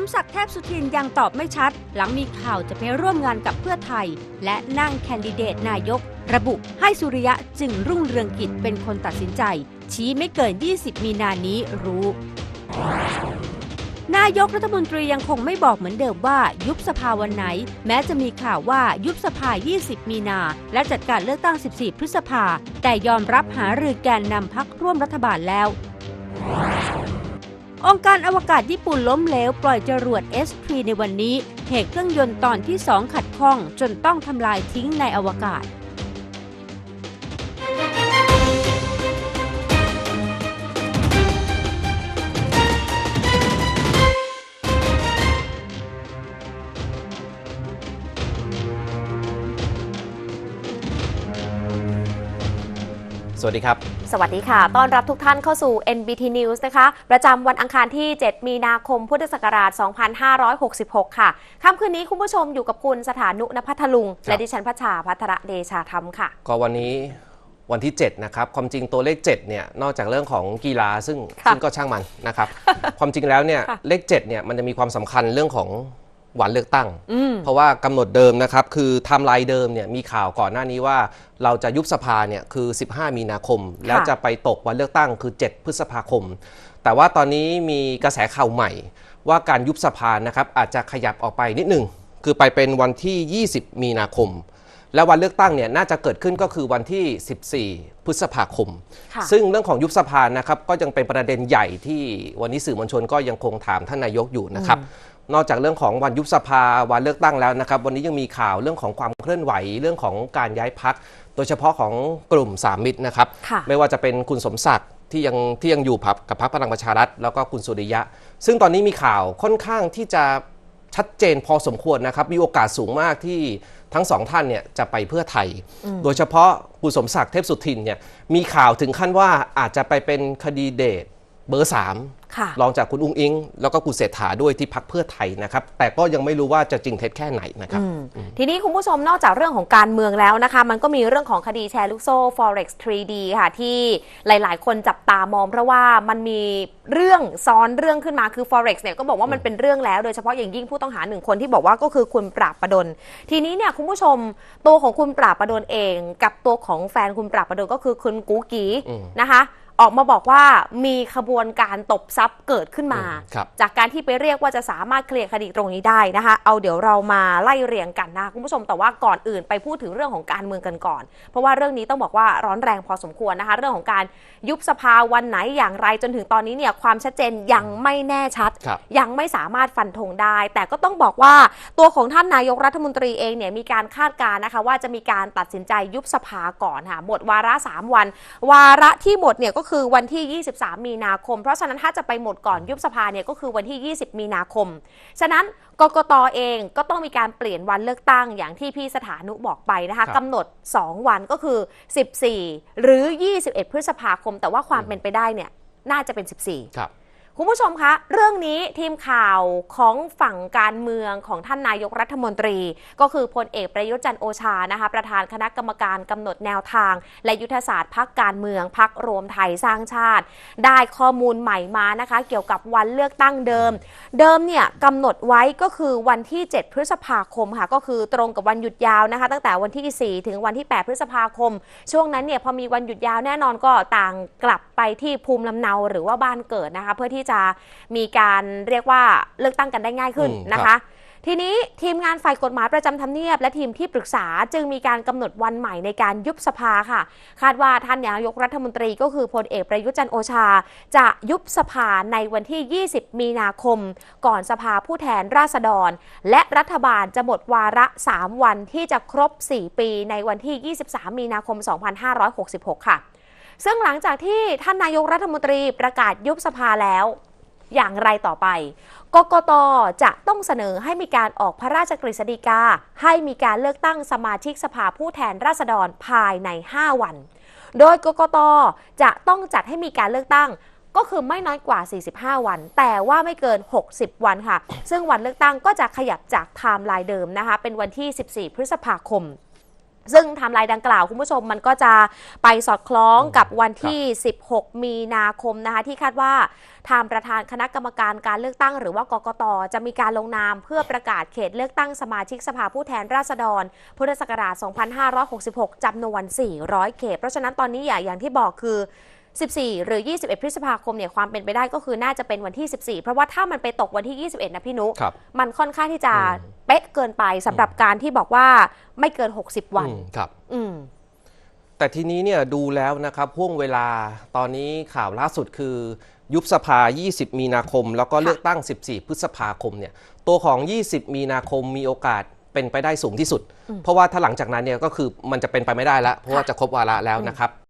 มศักดิ์เทพสุทินยังตอบไม่ชัด หลังมีข่าวจะไปร่วมงานกับเพื่อไทย และนั่งแคนดิเดตนายก ระบุให้สุริยะจึงรุ่งเรืองกิจเป็นคนตัดสินใจ ชี้ไม่เกิน 20 มีนานี้รู้ นายกรัฐมนตรียังคงไม่บอกเหมือนเดิมว่ายุบสภาวันไหน แม้จะมีข่าวว่ายุบสภา 20 มีนา และจัดการเลือกตั้ง 14 พฤษภา แต่ยอมรับหารือแกนนำพักร่วมรัฐบาลแล้ว องค์การอวกาศญี่ปุ่นล้มเหลวปล่อยจรวด S3 ในวันนี้ เหตุเครื่องยนต์ตอนที่ 2 ขัดข้อง จนต้องทำลายทิ้งในอวกาศ สวัสดีครับ สวัสดีค่ะ ต้อนรับทุกท่านเข้าสู่ NBT News นะคะ ประจำวันอังคารที่ 7 มีนาคม พุทธศักราช 2566 ค่ะค่ำคืนนี้คุณผู้ชมอยู่กับคุณสถานุนพัทลุงครับและดิฉันพัชชาพัทรเดชาธรรมค่ะ ก็วันนี้วันที่ 7 นะครับ ความจริงตัวเลข 7 เนี่ย นอกจากเรื่องของกีฬาซึ่งค่ะซึ่งก็ช่างมันนะครับ ความจริงแล้วเนี่ยค่ะเลข 7 เนี่ย มันจะมีความสำคัญเรื่องของ วันเลือกตั้งอืมเพราะว่ากำหนดเดิมนะครับ คือไทม์ไลน์เดิมเนี่ยมีข่าวก่อนหน้านี้ว่าเราจะยุบสภาเนี่ยคือ 15 มีนาคม แล้วจะไปตกวันเลือกตั้งคือ 7 พฤษภาคม แต่ว่าตอนนี้มีกระแสข่าวใหม่ ว่าการยุบสภานะครับอาจจะขยับออกไปนิดหนึ่งคือไปเป็นวันที่ 20 มีนาคม และวันเลือกตั้งเนี่ยน่าจะเกิดขึ้นก็คือวันที่ 14 พฤษภาคมค่ะซึ่งเรื่องของยุบสภานะครับก็ยังเป็นประเด็นใหญ่ที่วันนี้สื่อมวลชนก็ยังคงถามท่านนายกอยู่นะครับ นอกจากเรื่องของวันยุบสภาวันเลือกตั้งแล้วนะครับ วันนี้ยังมีข่าวเรื่องของความเคลื่อนไหวเรื่องของการย้ายพัก โดยเฉพาะของกลุ่มสามมิตรนะครับค่ะไม่ว่าจะเป็นคุณสมศักดิ์ที่ยังที่ยังอยู่พับกับพรรคพลังประชารัฐแล้วก็คุณสุริยะ ซึ่งตอนนี้มีข่าวค่อนข้างที่จะชัดเจนพอสมควรนะครับ มีโอกาสสูงมากที่ทั้งสองท่านเนี่ยจะไปเพื่อไทย โดยเฉพาะคุณสมศักดิ์เทพสุทินเนี่ยมีข่าวถึงขั้นว่าอาจจะไปเป็นคดีเดต เบอร์สามค่ะรองจากคุณอุ้งอิง แล้วก็คุณเศรษฐาด้วยที่พักเพื่อไทยนะครับ แต่ก็ยังไม่รู้ว่าจะจริงเท็จแค่ไหนนะครับ ทีนี้คุณผู้ชมนอกจากเรื่องของการเมืองแล้วนะคะ มันก็มีเรื่องของคดีแชร์ลูกโซ่ forex 3D ค่ะ ที่หลาย ๆ คนจับตามองเพราะว่ามันมีเรื่องซ้อนเรื่องขึ้นมาคือ forex เนี่ยก็บอกว่ามันเป็นเรื่องแล้วโดยเฉพาะอย่างยิ่งผู้ต้องหาหนึ่งคนที่บอกว่าก็คือคุณปราบประดลทีนี้เนี่ยคุณผู้ชมตัวของคุณปราบประดลเอง กับตัวของแฟนคุณปราบประดลก็คือคุณกูกีอืมนะคะ ออกมาบอกว่ามีขบวนการตบทรัพย์เกิดขึ้นมาอืมครับจากการที่ไปเรียกว่าจะสามารถเคลียร์คดีตรงนี้ได้นะคะ เอาเดี๋ยวเรามาไล่เรียงกันนะคะคุณผู้ชมแต่ว่าก่อนอื่นไปพูดถึงเรื่องของการเมืองกันก่อน เพราะว่าเรื่องนี้ต้องบอกว่าร้อนแรงพอสมควรนะคะ เรื่องของการยุบสภาวันไหนอย่างไรจนถึงตอนนี้เนี่ยความชัดเจนยังไม่แน่ชัดครับยังไม่สามารถฟันธงได้ แต่ก็ต้องบอกว่าตัวของท่านนายกรัฐมนตรีเองเนี่ยมีการคาดการณ์นะคะว่าจะมีการตัดสินใจยุบสภาก่อนค่ะหมดวาระ 3 วัน วาระที่หมดเนี่ยก็คือวันที่ 23 มีนาคม เพราะฉะนั้นถ้าจะไปหมดก่อนยุบสภาเนี่ยก็คือวันที่ 20 มีนาคม ฉะนั้นกกตเองก็ต้องมีการเปลี่ยนวันเลือกตั้งอย่างที่พี่สถานุบอกไปนะคะครับกำหนด 2 วันก็คือ 14 หรือ 21 พฤษภาคม แต่ว่าความเป็นไปได้เนี่ยน่าจะเป็น 14ครับ คุณผู้ชมคะ เรื่องนี้ทีมข่าวของฝั่งการเมืองของท่านนายกรัฐมนตรี ก็คือพลเอกประยุทธ์จันโอชานะคะ ประธานคณะกรรมการกำหนดแนวทาง และยุทธศาสตร์พักการเมืองพักรวมไทยสร้างชาติ ได้ข้อมูลใหม่มานะคะ เกี่ยวกับวันเลือกตั้งเดิม เดิมเนี่ยกำหนดไว้ก็คือวันที่ 7 พฤษภาคมค่ะก็คือตรงกับวันหยุดยาวนะคะ ตั้งแต่วันที่ 4 ถึงวันที่ 8 พฤษภาคม ช่วงนั้นเนี่ยพอมีวันหยุดยาวแน่นอนก็ต่างกลับไปที่ภูมิลำเนาหรือว่าบ้านเกิดนะคะ เพื่อที่จะมีการเรียกว่าเลือกตั้งกันได้ง่ายขึ้นอืมนะครัคะบทีนี้ทีมงานฝ่ายกฎหมายประจำทำเนียบ และทีมที่ปรึกษาจึงมีการกำหนดวันใหม่ในการยุบสภาค่ะ คาดว่าท่านนายกรัฐมนตรีก็คือพลเอกประยุทธ์จันทร์โอชา จะยุบสภาในวันที่ 20 มีนาคม ก่อนสภาผู้แทนราษฎร และรัฐบาลจะหมดวาระ 3 วันที่จะครบ 4 ปีในวันที่ 23 มีนาคม 2566 ค่ะ ซึ่งหลังจากที่ท่านนายกรัฐมนตรีประกาศยุบสภาแล้ว อย่างไรต่อไป กกตจะต้องเสนอให้มีการออกพระราชกฤษฎีกา ให้มีการเลือกตั้งสมาชิกสภาผู้แทนราษฎรภายใน 5 วัน โดยกกตจะต้องจัดให้มีการเลือกตั้งก็คือไม่น้อยกว่า 45 วัน แต่ว่าไม่เกิน 60 วันค่ะ ซึ่งวันเลือกตั้งก็จะขยับจากไทม์ไลน์เดิมนะคะ เป็นวันที่ 14 พฤษภาคม ซึ่งไทม์ไลน์ดังกล่าวคุณผู้ชมมันก็จะไปสอดคล้องกับวันที่ 16 มีนาคมนะคะที่คาดว่าทางประธานคณะกรรมการการเลือกตั้ง หรือว่ากกตจะมีการลงนามเพื่อประกาศเขตเลือกตั้งสมาชิกสภาผู้แทนราษฎร พุทธศักราช 2566 จำนวน 400 เขต เพราะฉะนั้นตอนนี้อย่าอย่างที่บอกคือ 14 หรือ 21 พฤษภาคมเนี่ยความเป็นไปได้ก็คือน่าจะเป็นวันที่ 14 เพราะว่าถ้ามันไปตกวันที่ 21 นะพี่นุครับมันค่อนข้างที่จะอืมเป๊ะเกินไปสำหรับการที่บอกว่าไม่เกิน 60 วันอืมครับอืมแต่ทีนี้เนี่ยดูแล้วนะครับห่วงเวลาตอนนี้ข่าวล่าสุดคือ ยุบสภา 20 มีนาคม แล้วก็เลือกตั้ง 14 พฤษภาคมเนี่ยตัวของ 20 มีนาคมมีโอกาสเป็นไปได้สูงที่สุด เพราะว่าถ้าหลังจากนั้นเนี่ยก็คือมันจะเป็นไปไม่ได้แล้วเพราะว่าจะครบวาระแล้วนะครับ